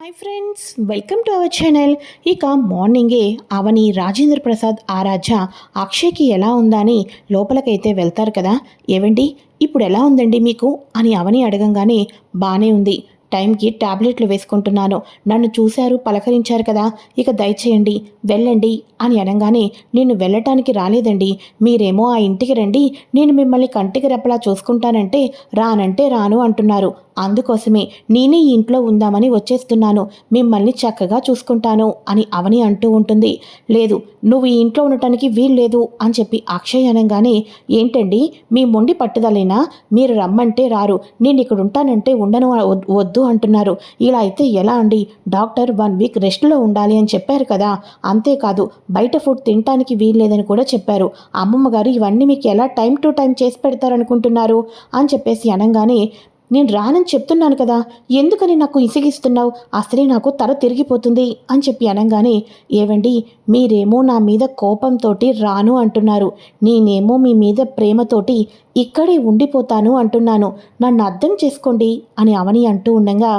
Hi friends welcome to our channel ఇక మార్నింగే అవని రాజేంద్ర ప్రసాద్ ఆరాధ్య అక్షయ్కి ఎలా ఉందని లోపలకైతే వెళ్తారు కదా? ఏవండి? ఇప్పుడు ఎలా ఉందండి మీకు? అని అవని అడగంగానే బాగానే ఉంది. టైంకి టాబ్లెట్లు వేసుకుంటున్నాను. నన్ను చూశారు పలకరించారు కదా. ఇక దయచేయండి వెళ్ళండి అని అనగానే నేను వెళ్ళటానికి రాలేదండి. మీరేమో ఆ ఇంటికి రండి. నేను మిమ్మల్ని కంటికి రెప్పలా చూసుకుంటానంటే రానంటే రాను అంటున్నారు. అందుకోసమే నేనే ఈ ఇంట్లో ఉందామని వచ్చేస్తున్నాను. మిమ్మల్ని చక్కగా చూసుకుంటాను అని అవని అంటూ ఉంటుంది. లేదు నువ్వు ఈ ఇంట్లో ఉండటానికి వీల్లేదు అని చెప్పి అక్షయ్ అనగానే ఏంటండి మీ మొండి పట్టుదలైనా? మీరు రమ్మంటే రారు. నేను ఇక్కడ ఉంటానంటే ఉండను వద్దు అంటున్నారు. ఇలా అయితే ఎలా అండి? డాక్టర్ వన్ వీక్ రెస్ట్లో ఉండాలి అని చెప్పారు కదా. అంతేకాదు బయట ఫుడ్ తినటానికి వీల్లేదని కూడా చెప్పారు. అమ్మమ్మ గారు ఇవన్నీ మీకు ఎలా టైం టు టైం చేసి పెడతారనుకుంటున్నారు? అని చెప్పేసి అనగానే నేను రానని చెప్తున్నాను కదా ఎందుకని నాకు ఇసిగిస్తున్నావు? అసలే నాకు తల తిరిగిపోతుంది అని చెప్పి అనగానే ఏవండి మీరేమో నా మీద కోపంతో రాను అంటున్నారు. నేనేమో మీ మీద ప్రేమతోటి ఇక్కడే ఉండిపోతాను అంటున్నాను. నన్ను అర్థం చేసుకోండి అని అవని అంటూ ఉండగా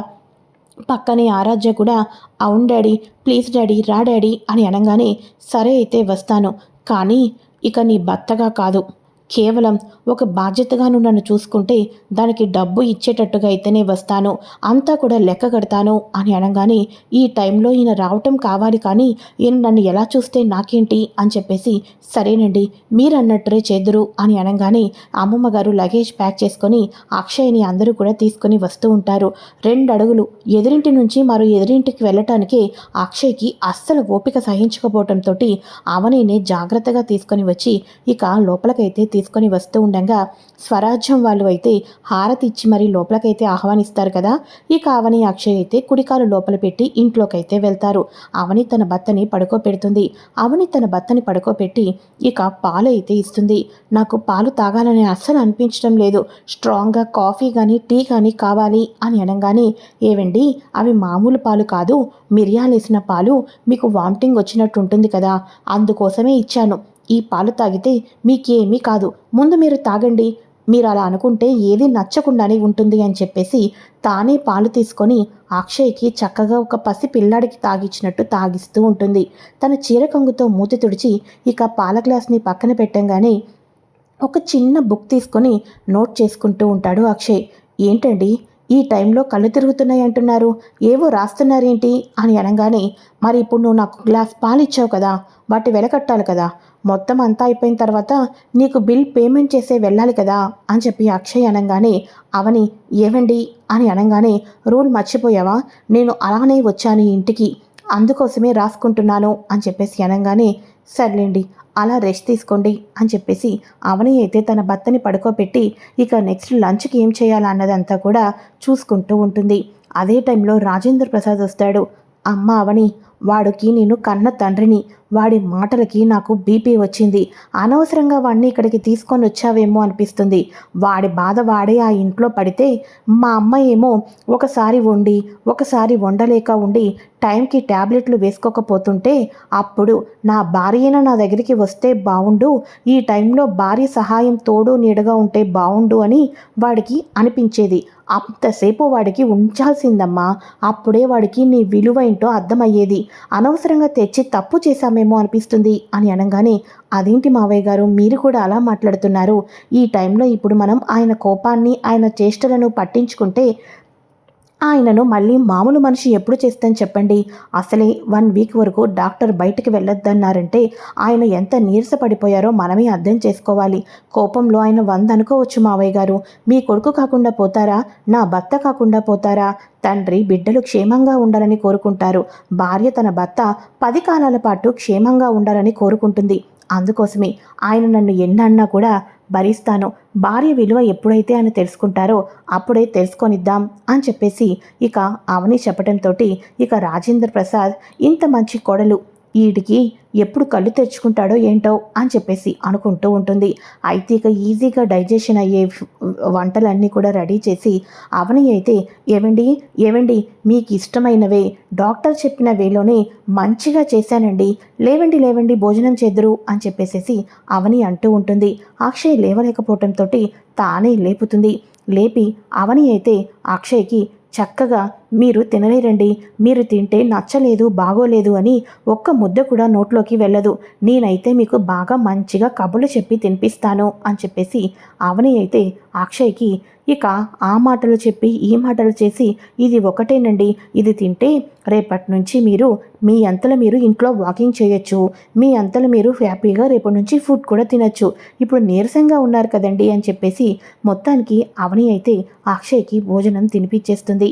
పక్కనే ఆరాధ్య కూడా అవును డాడీ ప్లీజ్ డాడీ రా డాడీ అని అనగానే సరే అయితే వస్తాను. కానీ ఇక నీ భర్తగా కాదు. కేవలం ఒక బాధ్యతగాను నన్ను చూసుకుంటే దానికి డబ్బు ఇచ్చేటట్టుగా అయితేనే వస్తాను. అంతా కూడా లెక్క కడతాను అని అనగానే ఈ టైంలో ఈయన రావటం కావాలి కానీ ఈయన నన్ను ఎలా చూస్తే నాకేంటి అని చెప్పేసి సరేనండి మీరు అన్నట్టురే చేదురు అని అనగానే అమ్మమ్మ గారు లగేజ్ ప్యాక్ చేసుకొని అక్షయ్ని అందరూ కూడా తీసుకొని వస్తూ ఉంటారు. రెండు అడుగులు ఎదురింటి నుంచి మరో ఎదురింటికి వెళ్ళటానికి అక్షయ్కి అస్సలు ఓపిక సహించకపోవటంతో అవనినే జాగ్రత్తగా తీసుకొని వచ్చి ఇక లోపలికైతే తీసుకొని వస్తూ ఉండగా స్వరాజ్యం వాళ్ళు అయితే హారతి ఇచ్చి మరీ లోపలికైతే ఆహ్వానిస్తారు కదా. ఇక అవని అక్షయ్ అయితే కుడికాలు లోపల పెట్టి ఇంట్లోకైతే వెళ్తారు. అవని తన భర్తని పడుకోపెడుతుంది అవని తన భర్తని పడుకోపెట్టి ఇక పాలు అయితే ఇస్తుంది. నాకు పాలు తాగాలని అస్సలు అనిపించడం లేదు. స్ట్రాంగ్గా కాఫీ కానీ టీ కానీ కావాలి అని అనగానే ఏవండి అవి మామూలు పాలు కాదు. మిరియాలేసిన పాలు. మీకు వామిటింగ్ వచ్చినట్టు ఉంటుంది కదా. అందుకోసమే ఇచ్చాను. ఈ పాలు తాగితే మీకేమీ కాదు. ముందు మీరు తాగండి. మీరు అలా అనుకుంటే ఏది నచ్చకుండానే ఉంటుంది అని చెప్పేసి తానే పాలు తీసుకొని అక్షయ్కి చక్కగా ఒక పసి పిల్లాడికి తాగిచ్చినట్టు తాగిస్తూ ఉంటుంది. తన చీర కంగుతో మూతి తుడిచి ఇక పాల గ్లాస్ని పక్కన పెట్టంగానే ఒక చిన్న బుక్ తీసుకొని నోట్ చేసుకుంటూ ఉంటాడు అక్షయ్. ఏంటండి? ఈ టైంలో కళ్ళు తిరుగుతున్నాయి అంటున్నారు. ఏవో రాస్తున్నారేంటి? అని అనగానే మరి ఇప్పుడు నువ్వు నాకు గ్లాస్ పాలు ఇచ్చావు కదా. వాటి వెలకట్టాలి కదా. మొత్తం అంతా అయిపోయిన తర్వాత నీకు బిల్ పేమెంట్ చేసే వెళ్ళాలి కదా అని చెప్పి అక్షయ్ అనగానే అవని ఏవండి? అని అనగానే రూల్ మర్చిపోయావా? నేను అలానే వచ్చాను ఇంటికి. అందుకోసమే రాసుకుంటున్నాను. అని చెప్పేసి అనగానే సర్లేండి అలా రెస్ట్ తీసుకోండి. అని చెప్పేసి అవని అయితే తన భర్తని పడుకోబెట్టి ఇక నెక్స్ట్ లంచ్కి ఏం చేయాలన్నదంతా కూడా చూసుకుంటూ ఉంటుంది. అదే టైంలో రాజేంద్ర ప్రసాద్ వస్తాడు. అమ్మ అవని వాడికి నేను కన్న తండ్రిని వాడి మాటలకి నాకు బీపీ వచ్చింది. అనవసరంగా వాడిని ఇక్కడికి తీసుకొని వచ్చావేమో అనిపిస్తుంది. వాడి బాధ వాడే ఆ ఇంట్లో పడితే మా అమ్మ ఏమో ఒకసారి వండి ఒకసారి వండలేక ఉండి టైంకి ట్యాబ్లెట్లు వేసుకోకపోతుంటే అప్పుడు నా భార్యన నా దగ్గరికి వస్తే బాగుండు ఈ టైంలో భార్య సహాయం తోడు నీడగా ఉంటే బాగుండు అని వాడికి అనిపించేది. అంతసేపు వాడికి ఉంచాల్సిందమ్మా అప్పుడే వాడికి నీ విలువ ఏంటో అర్థమయ్యేది. అనవసరంగా తెచ్చి తప్పు చేశామేమో అనిపిస్తుంది అని అనగానే అదేంటి మావయ్య గారు మీరు కూడా అలా మాట్లాడుతున్నారు. ఈ టైంలో ఇప్పుడు మనం ఆయన కోపాన్ని ఆయన చేష్టలను పట్టించుకుంటే ఆయనను మళ్ళీ మామూలు మనిషి ఎప్పుడు చేస్తాను చెప్పండి. అసలే వన్ వీక్ వరకు డాక్టర్ బయటికి వెళ్ళొద్దన్నారంటే ఆయన ఎంత నీరసపడిపోయారో మనమే అర్థం చేసుకోవాలి. కోపంలో ఆయన వంద అనుకోవచ్చు మావయ్య గారు. మీ కొడుకు కాకుండా పోతారా? నా భర్త కాకుండా పోతారా? తండ్రి బిడ్డలు క్షేమంగా ఉండాలని కోరుకుంటారు. భార్య తన భర్త పది కాలాల పాటు క్షేమంగా ఉండాలని కోరుకుంటుంది. అందుకోసమే ఆయన నన్ను ఎన్నన్నా కూడా భరిస్తాను. భార్య విలువ ఎప్పుడైతే అని తెలుసుకుంటారో అప్పుడే తెలుసుకొనిద్దాం అని చెప్పేసి ఇక అవని చెప్పడంతో ఇక రాజేంద్ర ప్రసాద్ ఇంత మంచి కొడలు వీడికి ఎప్పుడు కళ్ళు తెచ్చుకుంటాడో ఏంటో అని చెప్పేసి అనుకుంటూ ఉంటుంది. అయితే ఇక ఈజీగా డైజెషన్ అయ్యే వంటలన్నీ కూడా రెడీ చేసి అవని అయితే ఏవండి ఏవండి మీకు ఇష్టమైనవే. డాక్టర్ చెప్పిన వేలోనే మంచిగా చేశానండి. లేవండి లేవండి భోజనం చేద్దరు అని చెప్పేసేసి అవని అంటూ ఉంటుంది. అక్షయ్ లేవలేకపోవటంతో తానే లేపుతుంది. లేపి అవని అయితే అక్షయ్కి చక్కగా మీరు తినలేరండి మీరు తింటే నచ్చలేదు బాగోలేదు అని ఒక్క ముద్ద కూడా నోట్లోకి వెళ్ళదు. నేనైతే మీకు బాగా మంచిగా కబుర్లు చెప్పి తినిపిస్తాను అని చెప్పేసి అవని అయితే అక్షయ్కి ఇక ఆ మాటలు చెప్పి ఈ మాటలు చేసి ఇది ఒకటేనండి. ఇది తింటే రేపటి నుంచి మీరు మీ అంతలో మీరు ఇంట్లో వాకింగ్ చేయొచ్చు. మీ అంతలో మీరు హ్యాపీగా రేపటి నుంచి ఫుడ్ కూడా తినొచ్చు. ఇప్పుడు నీరసంగా ఉన్నారు కదండి అని చెప్పేసి మొత్తానికి అవని అయితే అక్షయ్కి భోజనం తినిపించేస్తుంది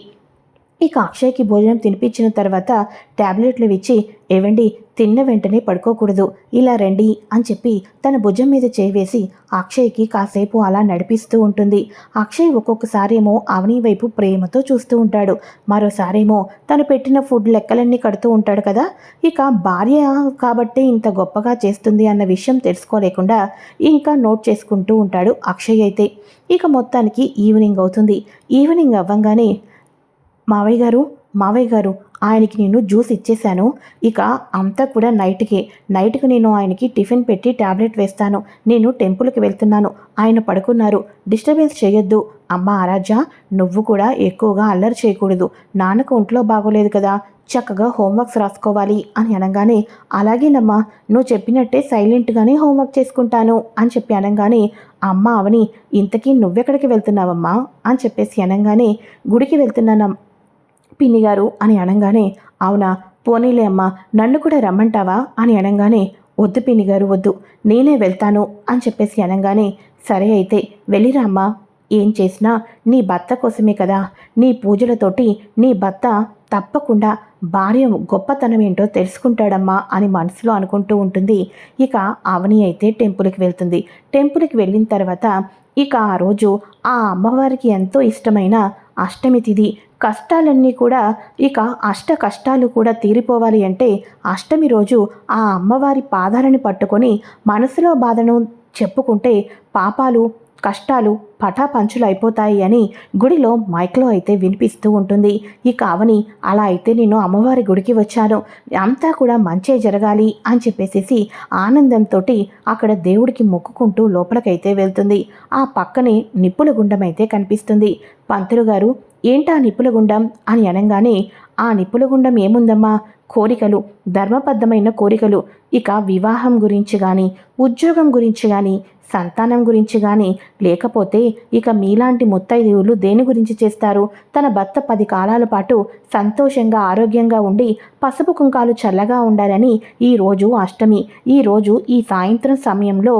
ఇక అక్షయ్కి భోజనం తినిపించిన తర్వాత ట్యాబ్లెట్లు ఇచ్చి ఏవండి తిన్న వెంటనే పడుకోకూడదు ఇలా రండి అని చెప్పి తన భుజం మీద చేవేసి అక్షయ్కి కాసేపు అలా నడిపిస్తూ ఉంటుంది. అక్షయ్ ఒక్కొక్కసారేమో అవని వైపు ప్రేమతో చూస్తూ ఉంటాడు. మరోసారేమో తను పెట్టిన ఫుడ్ లెక్కలన్నీ కడుతూ ఉంటాడు కదా. ఇక భార్య కాబట్టే ఇంత గొప్పగా చేస్తుంది అన్న విషయం తెలుసుకోలేకుండా ఇంకా నోట్ చేసుకుంటూ ఉంటాడు అక్షయ్ అయితే. ఇక మొత్తానికి ఈవినింగ్ అవుతుంది. ఈవినింగ్ అవ్వంగానే మావయ్య గారు మావయ్య గారు ఆయనకి నేను జ్యూస్ ఇచ్చేశాను. ఇక అంతా కూడా నైట్కి. నైట్కి నేను ఆయనకి టిఫిన్ పెట్టి ట్యాబ్లెట్ వేస్తాను. నేను టెంపుల్కి వెళ్తున్నాను. ఆయన పడుకున్నారు. డిస్టర్బెన్స్ చేయొద్దు. అమ్మ ఆరాధ్య నువ్వు కూడా ఎక్కువగా అల్లరి చేయకూడదు. నాన్నకు ఒంట్లో బాగోలేదు కదా. చక్కగా హోంవర్క్స్ రాసుకోవాలి అని అనగానే అలాగేనమ్మా నువ్వు చెప్పినట్టే సైలెంట్గానే హోంవర్క్ చేసుకుంటాను అని చెప్పి అనగానే అమ్మ అవని ఇంతకీ నువ్వెక్కడికి వెళ్తున్నావమ్మా అని చెప్పేసి అనగానే గుడికి వెళ్తున్నాను పిన్ని గారు అని అనగానే అవునా? పోనీలే అమ్మా నన్ను కూడా రమ్మంటావా? అని అనగానే వద్దు పిన్ని గారు వద్దు. నేనే వెళ్తాను అని చెప్పేసి అనగానే సరే అయితే వెళ్ళిరా అమ్మా. ఏం చేసినా నీ భర్త కోసమే కదా. నీ పూజలతోటి నీ భర్త తప్పకుండా భార్య గొప్పతనం ఏంటో తెలుసుకుంటాడమ్మా అని మనసులో అనుకుంటూ ఉంటుంది. ఇక అవని అయితే టెంపుల్కి వెళ్తుంది. టెంపుల్కి వెళ్ళిన తర్వాత ఇక ఆ రోజు ఆ అమ్మవారికి ఎంతో ఇష్టమైన అష్టమి తిథి కష్టాలన్నీ కూడా ఇక అష్ట కష్టాలు కూడా తీరిపోవాలి అంటే అష్టమి రోజు ఆ అమ్మవారి పాదాలని పట్టుకొని మనసులో బాధను చెప్పుకుంటే పాపాలు కష్టాలు పటాపంచులైపోతాయి అయిపోతాయి అని గుడిలో మైక్లో అయితే వినిపిస్తూ ఉంటుంది. ఈ కావని అలా అయితే నేను అమ్మవారి గుడికి వచ్చాను. అంతా కూడా మంచే జరగాలి అని చెప్పేసేసి ఆనందంతో అక్కడ దేవుడికి మొక్కుకుంటూ లోపలికైతే వెళ్తుంది. ఆ పక్కనే నిప్పుల గుండం అయితే కనిపిస్తుంది. పంతులు గారు ఏంటా నిప్పుల గుండం? అని అనగానే ఆ నిప్పుల గుండం ఏముందమ్మా? కోరికలు ధర్మబద్ధమైన కోరికలు. ఇక వివాహం గురించి కానీ ఉద్యోగం గురించి కానీ సంతానం గురించి కానీ లేకపోతే ఇక మీలాంటి ముత్తైదువులు దేని గురించి చేస్తారు? తన భర్త పది కాలాల పాటు సంతోషంగా ఆరోగ్యంగా ఉండి పసుపు కుంకాలు చల్లగా ఉండాలని ఈరోజు అష్టమి. ఈరోజు ఈ సాయంత్రం సమయంలో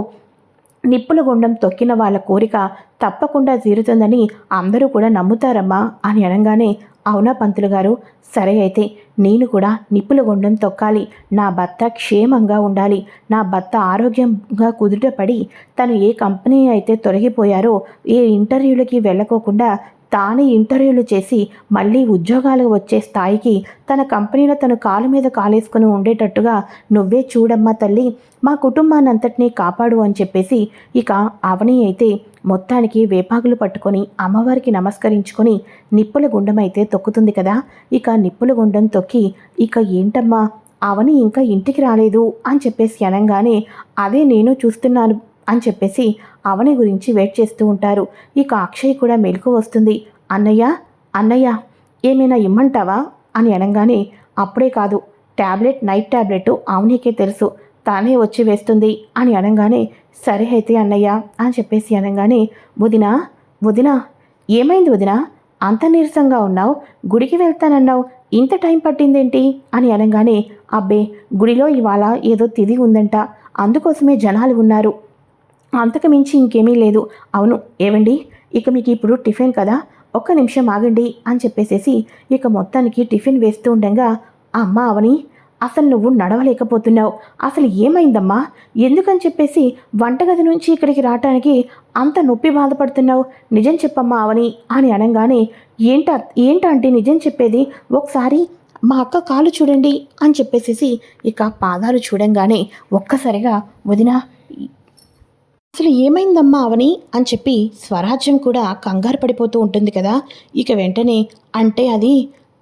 నిప్పుల గుండం తొక్కిన వాళ్ళ కోరిక తప్పకుండా తీరుతుందని అందరూ కూడా నమ్ముతారమ్మా అని అనగానే అవునా పంతులు గారు? సరే అయితే నేను కూడా నిప్పుల గుండం తొక్కాలి. నా భర్త క్షేమంగా ఉండాలి. నా భర్త ఆరోగ్యంగా కుదుటపడి తను ఏ కంపెనీ అయితే తొలగిపోయారో ఏ ఇంటర్వ్యూలకి వెళ్ళకోకుండా తానే ఇంటర్వ్యూలు చేసి మళ్ళీ ఉద్యోగాలు వచ్చే స్థాయికి తన కంపెనీలో తను కాలు మీద కాలేసుకుని ఉండేటట్టుగా నువ్వే చూడమ్మా తల్లి మా కుటుంబాన్నంతటినీ కాపాడు అని చెప్పేసి ఇక అవని అయితే మొత్తానికి వేపాకులు పట్టుకొని అమ్మవారికి నమస్కరించుకొని నిప్పుల గుండం అయితే తొక్కుతుంది కదా. ఇక నిప్పుల గుండం తొక్కి ఇక ఏంటమ్మా అవని ఇంకా ఇంటికి రాలేదు అని చెప్పేసి అనగానే అదే నేను చూస్తున్నాను అని చెప్పేసి అవని గురించి వెయిట్ చేస్తూ ఉంటారు. ఇక అక్షయ్ కూడా మెలకు వస్తుంది. అన్నయ్య అన్నయ్య ఏమైనా ఇమ్మంటావా? అని అనగానే అప్పుడే కాదు. ట్యాబ్లెట్ నైట్ ట్యాబ్లెట్ అవనీకే తెలుసు. తానే వచ్చి వేస్తుంది అని అనగానే సరే అయితే అన్నయ్య అని చెప్పేసి అనగానే వదిన వదిన ఏమైంది వదిన? అంత నీరసంగా ఉన్నావు. గుడికి వెళ్తానన్నావు. ఇంత టైం పట్టిందేంటి? అని అనగానే అబ్బే గుడిలో ఇవాళ ఏదో తిది ఉందంట. అందుకోసమే జనాలు ఉన్నారు. అంతకుమించి ఇంకేమీ లేదు. అవును ఏవండి? ఇక మీకు ఇప్పుడు టిఫిన్ కదా? ఒక్క నిమిషం ఆగండి అని చెప్పేసేసి ఇక మొత్తానికి టిఫిన్ వేస్తూ ఉండగా అమ్మ అవని అసలు నువ్వు నడవలేకపోతున్నావు. అసలు ఏమైందమ్మా? ఎందుకని చెప్పేసి వంటగది నుంచి ఇక్కడికి రావటానికి అంత నొప్పి బాధపడుతున్నావు? నిజం చెప్పమ్మా అవని అని అనగానే ఏంట ఏంటంటే నిజం చెప్పేది? ఒకసారి మా అక్క కాలు చూడండి అని చెప్పేసేసి ఇక పాదాలు చూడంగానే ఒక్కసారిగా వదిన అసలు ఏమైందమ్మా అవని? అని చెప్పి స్వరాజ్యం కూడా కంగారు పడిపోతూ ఉంటుంది కదా. ఇక వెంటనే అంటే అది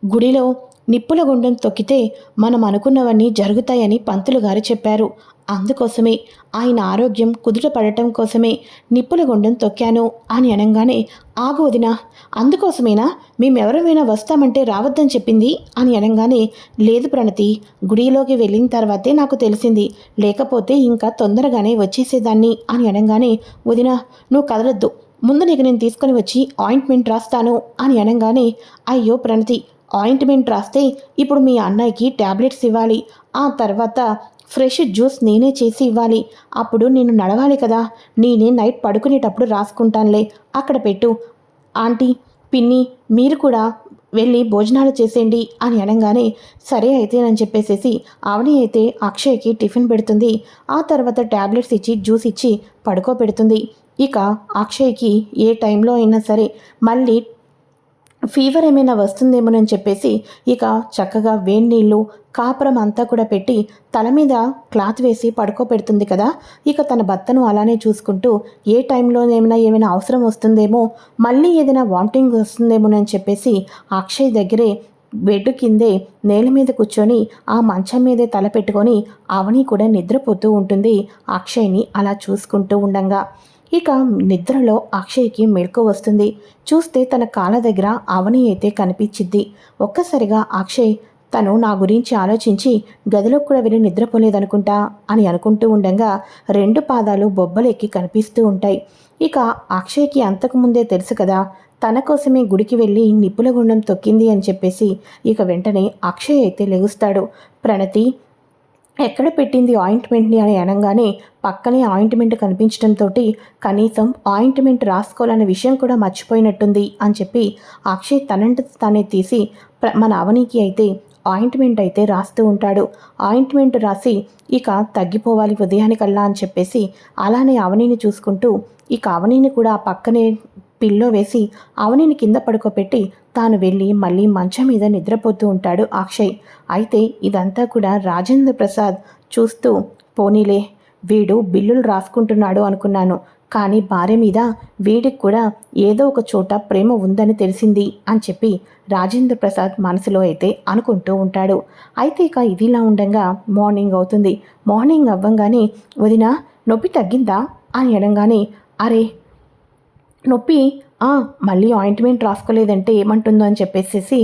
గుడిలో నిప్పుల గుండం తొక్కితే మనం అనుకున్నవన్నీ జరుగుతాయని పంతులు గారు చెప్పారు. అందుకోసమే ఆయన ఆరోగ్యం కుదుట పడటం కోసమే నిప్పుల గుండం తొక్కాను అని అనగానే ఆగు వదినా అందుకోసమేనా? మేమెవరమైనా వస్తామంటే రావద్దని చెప్పింది? అని అనగానే లేదు ప్రణతి గుడిలోకి వెళ్ళిన తర్వాతే నాకు తెలిసింది. లేకపోతే ఇంకా తొందరగానే వచ్చేసేదాన్ని అని అనగానే వదినా నువ్వు కదలొద్దు. ముందు నీకు నేను తీసుకొని వచ్చి ఆయింట్మెంట్ రాస్తాను అని అనగానే అయ్యో ప్రణతి ఆయింట్మెంట్ రాస్తే ఇప్పుడు మీ అన్నయ్యకి ట్యాబ్లెట్స్ ఇవ్వాలి. ఆ తర్వాత ఫ్రెష్ జ్యూస్ నేనే చేసి ఇవ్వాలి. అప్పుడు నేను నడవాలి కదా. నేనే నైట్ పడుకునేటప్పుడు రాసుకుంటానులే. అక్కడ పెట్టు. ఆంటీ పిన్ని మీరు కూడా వెళ్ళి భోజనాలు చేసేయండి అని అనగానే సరే అయితే అని చెప్పేసేసి అవని అయితే అక్షయ్కి టిఫిన్ పెడుతుంది. ఆ తర్వాత ట్యాబ్లెట్స్ ఇచ్చి జ్యూస్ ఇచ్చి పడుకోబెడుతుంది. ఇక అక్షయ్కి ఏ టైంలో అయినా సరే మళ్ళీ ఫీవర్ ఏమైనా వస్తుందేమోనని చెప్పేసి ఇక చక్కగా వేడి నీళ్ళు కాపురం అంతా కూడా పెట్టి తల మీద క్లాత్ వేసి పడుకోబెడుతుంది కదా. ఇక తన భర్తను అలానే చూసుకుంటూ ఏ టైంలో ఏమైనా ఏమైనా అవసరం వస్తుందేమో మళ్ళీ ఏదైనా వామిటింగ్ వస్తుందేమోనని చెప్పేసి అక్షయ్ దగ్గరే బెడ్ కిందే నేల మీద కూర్చొని ఆ మంచం మీదే తల పెట్టుకొని అవని కూడా నిద్రపోతూ ఉంటుంది అక్షయ్ని అలా చూసుకుంటూ ఉండంగా. ఇక నిద్రలో అక్షయ్కి మెలకు వస్తుంది. చూస్తే తన కాళ్ళ దగ్గర అవని అయితే కనిపించిద్ది ఒక్కసారిగా అక్షయ్ తను నా గురించి ఆలోచించి గదిలో కూడా వెళ్ళి నిద్రపోలేదనుకుంటా అని అనుకుంటూ ఉండగా రెండు పాదాలు బొబ్బలెక్కి కనిపిస్తూ ఉంటాయి. ఇక అక్షయ్కి అంతకుముందే తెలుసు కదా తన కోసమే గుడికి వెళ్ళి నిప్పుల గుండం తొక్కింది అని చెప్పేసి ఇక వెంటనే అక్షయ్ అయితే లెగుస్తాడు. ప్రణతి ఎక్కడ పెట్టింది ఆయింట్మెంట్ని అని అనగానే పక్కనే ఆయింట్మెంట్ కనిపించడంతో కనీసం ఆయింట్మెంట్ రాసుకోవాలనే విషయం కూడా మర్చిపోయినట్టుంది అని చెప్పి అక్షయ్ తనంట తానే తీసి మన అవనికి అయితే ఆయింట్మెంట్ అయితే రాస్తూ ఉంటాడు. ఆయింట్మెంట్ రాసి ఇక తగ్గిపోవాలి ఉదయానికల్లా అని చెప్పేసి అలానే అవనీని చూసుకుంటూ ఇక అవనీని కూడా పక్కనే పిల్లో వేసి అవనిని కింద పడుకోబెట్టి తాను వెళ్ళి మళ్ళీ మంచం మీద నిద్రపోతూ ఉంటాడు అక్షయ్. అయితే ఇదంతా కూడా రాజేంద్ర ప్రసాద్ చూస్తూ పోనీలే వీడు బిల్లులు రాసుకుంటున్నాడు అనుకున్నాను. కానీ భార్య మీద వీడికి కూడా ఏదో ఒక చోట ప్రేమ ఉందని తెలిసింది అని చెప్పి రాజేంద్ర ప్రసాద్ మనసులో అయితే అనుకుంటూ ఉంటాడు. అయితే ఇక ఇదిలా ఉండగా మార్నింగ్ అవుతుంది. మార్నింగ్ అవ్వంగానే వదిన నొప్పి తగ్గిందా? అని అనగానే అరే నొప్పి మళ్ళీ ఆయింట్మెంట్ రాసుకోలేదంటే ఏమంటుందో అని చెప్పేసేసి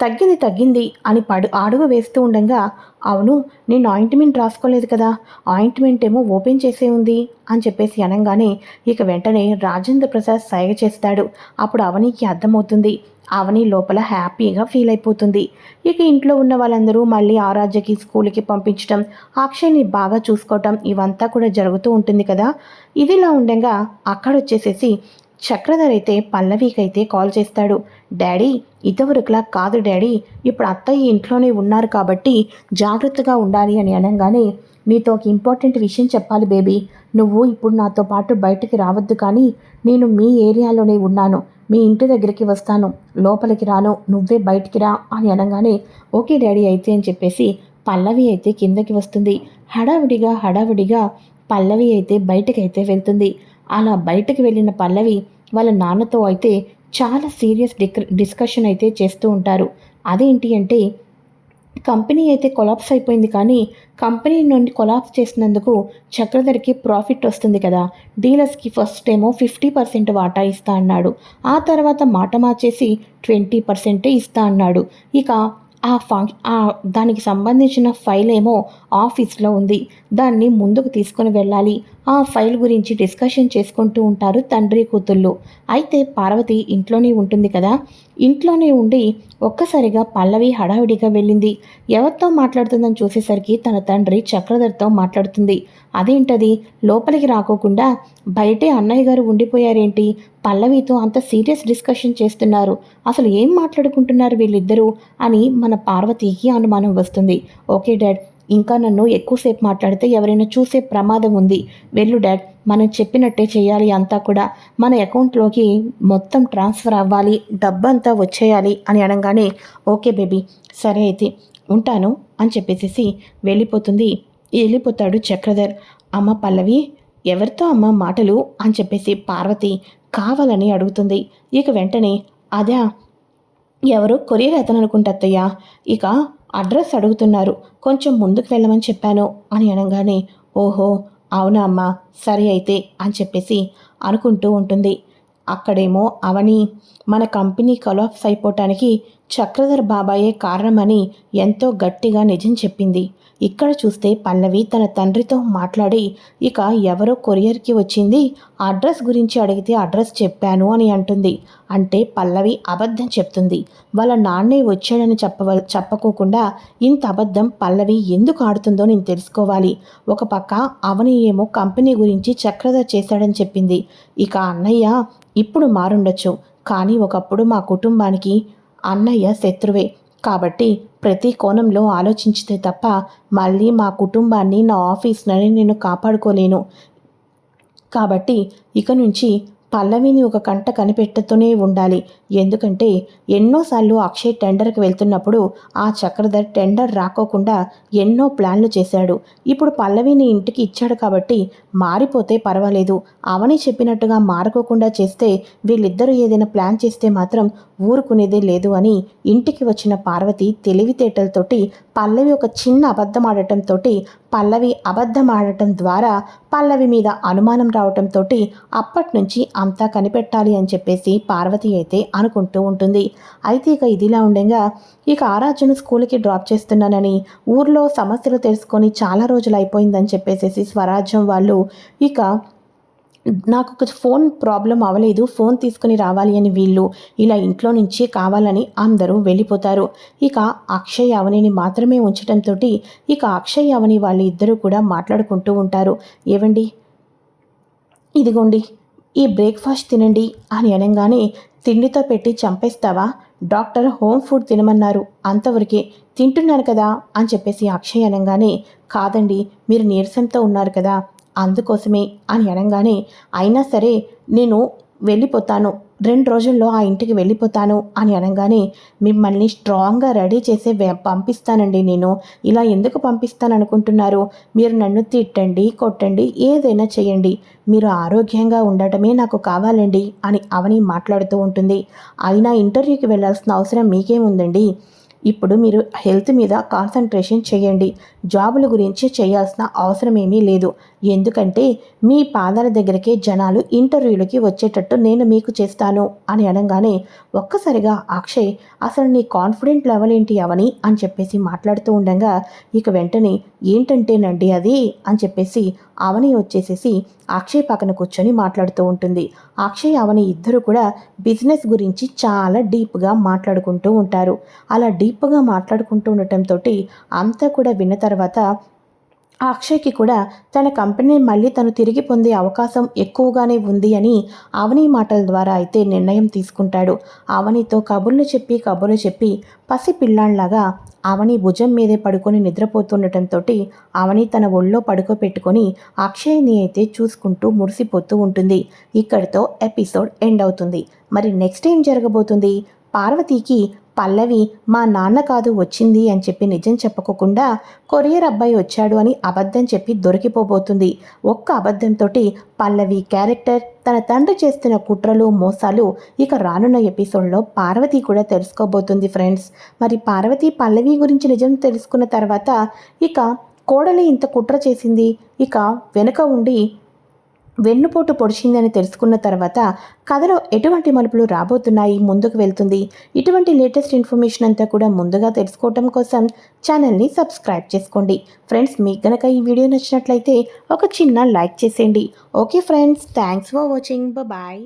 తగ్గింది తగ్గింది అని పడు అడుగు వేస్తూ ఉండగా అవును నేను ఆయింట్మెంట్ రాసుకోలేదు కదా ఆయింట్మెంట్ ఏమో ఓపెన్ చేసే ఉంది అని చెప్పేసి అనగానే ఇక వెంటనే రాజేంద్ర ప్రసాద్ సైగ చేస్తాడు. అప్పుడు అవనికి అర్థమవుతుంది. అవని లోపల హ్యాపీగా ఫీల్ అయిపోతుంది. ఇక ఇంట్లో ఉన్న వాళ్ళందరూ మళ్ళీ ఆరాధ్యకి స్కూల్కి పంపించడం అక్షయ్ని బాగా చూసుకోవటం ఇవంతా కూడా జరుగుతూ ఉంటుంది కదా. ఇదిలా ఉండగా అక్కడ వచ్చేసేసి చక్రధర్ అయితే పల్లవికైతే కాల్ చేస్తాడు. డాడీ ఇదివరకులా కాదు డాడీ. ఇప్పుడు అత్తయ్య ఇంట్లోనే ఉన్నారు కాబట్టి జాగ్రత్తగా ఉండాలి అని అనగానే నీతో ఒక ఇంపార్టెంట్ విషయం చెప్పాలి బేబీ. నువ్వు ఇప్పుడు నాతో పాటు బయటికి రావద్దు కానీ నేను మీ ఏరియాలోనే ఉన్నాను. మీ ఇంటి దగ్గరికి వస్తాను. లోపలికి రాను. నువ్వే బయటికి రా అని అనగానే ఓకే డాడీ అయితే అని చెప్పేసి పల్లవి అయితే కిందకి వస్తుంది. హడావిడిగా హడావిడిగా పల్లవి అయితే బయటకైతే వెళ్తుంది. అలా బయటకు వెళ్ళిన పల్లవి వాళ్ళ నాన్నతో అయితే చాలా సీరియస్ డిక్ డిస్కషన్ అయితే చేస్తూ ఉంటారు. అదేంటి అంటే కంపెనీ అయితే కొలాప్స్ అయిపోయింది కానీ కంపెనీ నుండి కొలాప్స్ చేసినందుకు చక్రధర్కి ప్రాఫిట్ వస్తుంది కదా. డీలర్స్కి ఫస్ట్ ఏమో ఫిఫ్టీ పర్సెంట్ వాటా ఇస్తా అన్నాడు. ఆ తర్వాత మాట మార్చేసి ట్వంటీ పర్సెంటే ఇస్తా అన్నాడు. ఇక ఆ ఫంక్ దానికి సంబంధించిన ఫైల్ ఏమో ఆఫీస్లో ఉంది. దాన్ని ముందుకు తీసుకొని వెళ్ళాలి. ఆ ఫైల్ గురించి డిస్కషన్ చేసుకుంటూ ఉంటారు తండ్రి కూతుళ్ళు. అయితే పార్వతి ఇంట్లోనే ఉంటుంది కదా? ఇంట్లోనే ఉండి ఒక్కసారిగా పల్లవి హడావిడిగా వెళ్ళింది. ఎవరితో మాట్లాడుతుందని చూసేసరికి తన తండ్రి చక్రధర్తో మాట్లాడుతుంది. అదేంటది? లోపలికి రాకోకుండా బయటే అన్నయ్య గారు ఉండిపోయారేంటి? పల్లవితో అంత సీరియస్ డిస్కషన్ చేస్తున్నారు. అసలు ఏం మాట్లాడుకుంటున్నారు వీళ్ళిద్దరూ? అని మన పార్వతికి అనుమానం వస్తుంది. ఓకే డాడ్ ఇంకా నన్ను ఎక్కువసేపు మాట్లాడితే ఎవరైనా చూసే ప్రమాదం ఉంది. వెళ్ళు డాడ్ మనం చెప్పినట్టే చేయాలి అంతా కూడా. మన అకౌంట్లోకి మొత్తం ట్రాన్స్ఫర్ అవ్వాలి డబ్బంతా వచ్చేయాలి అని అనగానే ఓకే బేబీ సరే అయితే ఉంటాను అని చెప్పేసి వెళ్ళిపోతుంది. వెళ్ళిపోతాడు చక్రధర్. అమ్మ పల్లవి ఎవరితో అమ్మ మాటలు అని చెప్పేసి పార్వతి కావాలని అడుగుతుంది. ఇక వెంటనే అదే ఎవరు కొరియర్ అతను అనుకుంటా ఇక అడ్రస్ అడుగుతున్నారు. కొంచెం ముందుకు వెళ్ళమని చెప్పాను అని అనగానే ఓహో అవునా అమ్మా సరే అయితే అని చెప్పేసి అనుకుంటూ ఉంటుంది. అక్కడేమో అవని మన కంపెనీ కొలాప్స్ అయిపోవటానికి చక్రధర్ బాబాయే కారణమని ఎంతో గట్టిగా నిజం చెప్పింది. ఇక్కడ చూస్తే పల్లవి తన తండ్రితో మాట్లాడి ఇక ఎవరో కొరియర్కి వచ్చింది అడ్రస్ గురించి అడిగితే అడ్రస్ చెప్పాను అని అంటుంది. అంటే పల్లవి అబద్ధం చెప్తుంది. వాళ్ళ నాన్నే వచ్చాడని చెప్పవ చెప్పకోకుండా ఇంత అబద్ధం పల్లవి ఎందుకు ఆడుతుందో నేను తెలుసుకోవాలి. ఒక పక్క అవని ఏమో కంపెనీ గురించి చక్రధర్ చేశాడని చెప్పింది. ఇక అన్నయ్య ఇప్పుడు మారుండొచ్చు. కానీ ఒకప్పుడు మా కుటుంబానికి అన్నయ్య శత్రువే. కాబట్టి ప్రతి కోణంలో ఆలోచించితే తప్ప మళ్ళీ మా కుటుంబాన్ని నా ఆఫీస్ని నేను కాపాడుకోలేను. కాబట్టి ఇక నుంచి పల్లవిని ఒక కంట కనిపెట్టుతూనే ఉండాలి. ఎందుకంటే ఎన్నోసార్లు అక్షయ్ టెండర్కి వెళ్తున్నప్పుడు ఆ చక్రధర్ టెండర్ రాకోకుండా ఎన్నో ప్లాన్లు చేశాడు. ఇప్పుడు పల్లవిని ఇంటికి ఇచ్చాడు కాబట్టి మారిపోతే పర్వాలేదు. అవని చెప్పినట్టుగా మారుకోకుండా చేస్తే వీళ్ళిద్దరూ ఏదైనా ప్లాన్ చేస్తే మాత్రం ఊరుకునేదే లేదు అని ఇంటికి వచ్చిన పార్వతి తెలివితేటలతోటి పల్లవి ఒక చిన్న అబద్ధం ఆడటంతో పల్లవి అబద్ధం ఆడటం ద్వారా పల్లవి మీద అనుమానం రావటంతో అప్పటి నుంచి అంతా కనిపెట్టాలి అని చెప్పేసి పార్వతి అయితే అనుకుంటూ ఉంటుంది. అయితే ఇక ఇదిలా ఉండగా ఇక ఆరాధ్యను స్కూల్కి డ్రాప్ చేస్తున్నానని ఊర్లో సమస్యలు తెలుసుకొని చాలా రోజులు అయిపోయిందని చెప్పేసి స్వరాజ్యం వాళ్ళు ఇక నాకు ఒక ఫోన్ ప్రాబ్లం అవ్వలేదు ఫోన్ తీసుకుని రావాలి అని వీళ్ళు ఇలా ఇంట్లో నుంచి కావాలని అందరూ వెళ్ళిపోతారు. ఇక అక్షయ్ అవనిని మాత్రమే ఉంచడంతో ఇక అక్షయ్ అవని వాళ్ళు ఇద్దరూ కూడా మాట్లాడుకుంటూ ఉంటారు. ఏవండి? ఇదిగోండి ఈ బ్రేక్ఫాస్ట్ తినండి అని అనగానే తిండితో పెట్టి చంపేస్తావా? డాక్టర్ హోమ్ ఫుడ్ తినమన్నారు. అంతవరకే తింటున్నాను కదా అని చెప్పేసి అక్షయ్ అనగానే కాదండి మీరు నీరసంతో ఉన్నారు కదా అందుకోసమే అని అనగానే అయినా సరే నేను వెళ్ళిపోతాను. రెండు రోజుల్లో ఆ ఇంటికి వెళ్ళిపోతాను అని అనగానే మిమ్మల్ని స్ట్రాంగ్గా రెడీ చేసే పంపిస్తానండి నేను. ఇలా ఎందుకు పంపిస్తాను అనుకుంటున్నారు మీరు నన్ను తిట్టండి కొట్టండి ఏదైనా చేయండి. మీరు ఆరోగ్యంగా ఉండటమే నాకు కావాలండి అని అవని మాట్లాడుతూ ఉంటుంది. అయినా ఇంటర్వ్యూకి వెళ్ళాల్సిన అవసరం మీకేముందండి? ఇప్పుడు మీరు హెల్త్ మీద కాన్సన్ట్రేషన్ చేయండి. జాబుల గురించి చేయాల్సిన అవసరం ఏమీ లేదు. ఎందుకంటే మీ పాదాల దగ్గరకే జనాలు ఇంటర్వ్యూలకి వచ్చేటట్టు నేను మీకు చేస్తాను అని అనగానే ఒక్కసారిగా అక్షయ్ అసలు నీ కాన్ఫిడెంట్ లెవెల్ ఏంటి అవని? అని చెప్పేసి మాట్లాడుతూ ఉండగా ఇక వెంటనే ఏంటంటేనండి అది? అని చెప్పేసి అవని వచ్చేసేసి అక్షయ్ పక్కన కూర్చొని మాట్లాడుతూ ఉంటుంది. అక్షయ్ అవని ఇద్దరు కూడా బిజినెస్ గురించి చాలా డీప్గా మాట్లాడుకుంటూ ఉంటారు. అలా డీప్గా మాట్లాడుకుంటూ ఉండటంతో అంతా కూడా విన్న తర్వాత అక్షయ్కి కూడా తన కంపెనీ మళ్ళీ తను తిరిగి పొందే అవకాశం ఎక్కువగానే ఉంది అని అవని మాటల ద్వారా అయితే నిర్ణయం తీసుకుంటాడు. అవనితో కబుర్లు చెప్పి కబుర్లు చెప్పి పసి పిల్లాళ్ళాగా అవని భుజం మీదే పడుకొని నిద్రపోతుండటంతో అవని తన ఒళ్ళో పడుకోపెట్టుకొని అక్షయ్ని అయితే చూసుకుంటూ మురిసిపోతూ ఉంటుంది. ఇక్కడితో ఎపిసోడ్ ఎండ్ అవుతుంది. మరి నెక్స్ట్ ఏం జరగబోతుంది? పార్వతీకి పల్లవి మా నాన్న కాదు వచ్చింది అని చెప్పి నిజం చెప్పుకోకుండా కొరియర్ అబ్బాయి వచ్చాడు అని అబద్ధం చెప్పి దొరికిపోబోతుంది. ఒక్క అబద్ధంతో పల్లవి క్యారెక్టర్ తన తండ్రి చేస్తున్న కుట్రలు మోసాలు ఇక రానున్న ఎపిసోడ్లో పార్వతి కూడా తెలుసుకోబోతుంది ఫ్రెండ్స్. మరి పార్వతి పల్లవి గురించి నిజం తెలుసుకున్న తర్వాత ఇక కోడలి ఇంత కుట్ర చేసింది ఇక వెనుక ఉండి వెన్నుపోటు పొడిచిందని తెలుసుకున్న తర్వాత కథలో ఎటువంటి మలుపులు రాబోతున్నాయి ముందుకు వెళ్తుంది. ఇటువంటి లేటెస్ట్ ఇన్ఫర్మేషన్ అంతా కూడా ముందుగా తెలుసుకోవటం కోసం ఛానల్ని సబ్స్క్రైబ్ చేసుకోండి. ఫ్రెండ్స్ మీకు గనక ఈ వీడియో నచ్చినట్లయితే ఒక చిన్న లైక్ చేసేయండి. Okay friends thanks for watching. Bye